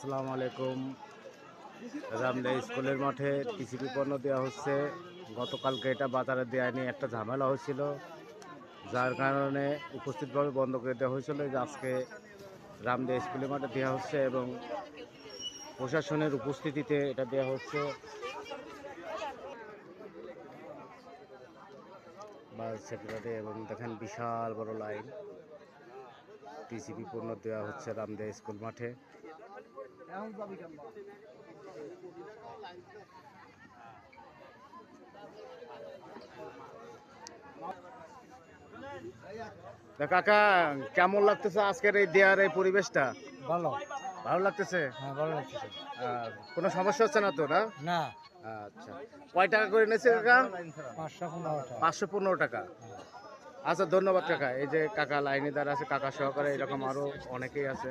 আসসালামু আলাইকুম। রামদা স্কুলের মাঠে টিসিপি পণ্য দেওয়া হচ্ছে। গতকালকে এটা বাজারে দেওয়া নিয়ে একটা ঝামেলা হয়েছিল, যার কারণে উপস্থিতভাবে বন্ধ করে দেওয়া হয়েছিল। যে আজকে রামদা স্কুলের মাঠে দেওয়া হচ্ছে এবং প্রশাসনের উপস্থিতিতে এটা দেওয়া হচ্ছে। বা সেক্রেটারি এবং দেখেন বিশাল বড় লাইন। টিসিপি পণ্য দেওয়া হচ্ছে রামদা স্কুল মাঠে। তা কাকা কেমন লাগতেছে আজকের এই দেয়ার এই পরিবেশটা? ভালো। ভালো লাগতেছে? হ্যাঁ ভালো আর কোনো সমস্যা হচ্ছে না তো না? না। আচ্ছা। কয় টাকা করে নিয়েছে কাকা? পাঁচশো পনেরো টাকা। পাঁচশো পনেরো টাকা। আচ্ছা ধন্যবাদ কাকা। এই যে কাকা লাইনে দাঁড়া আছে কাকা সহকারে এরকম আরও অনেকেই আছে।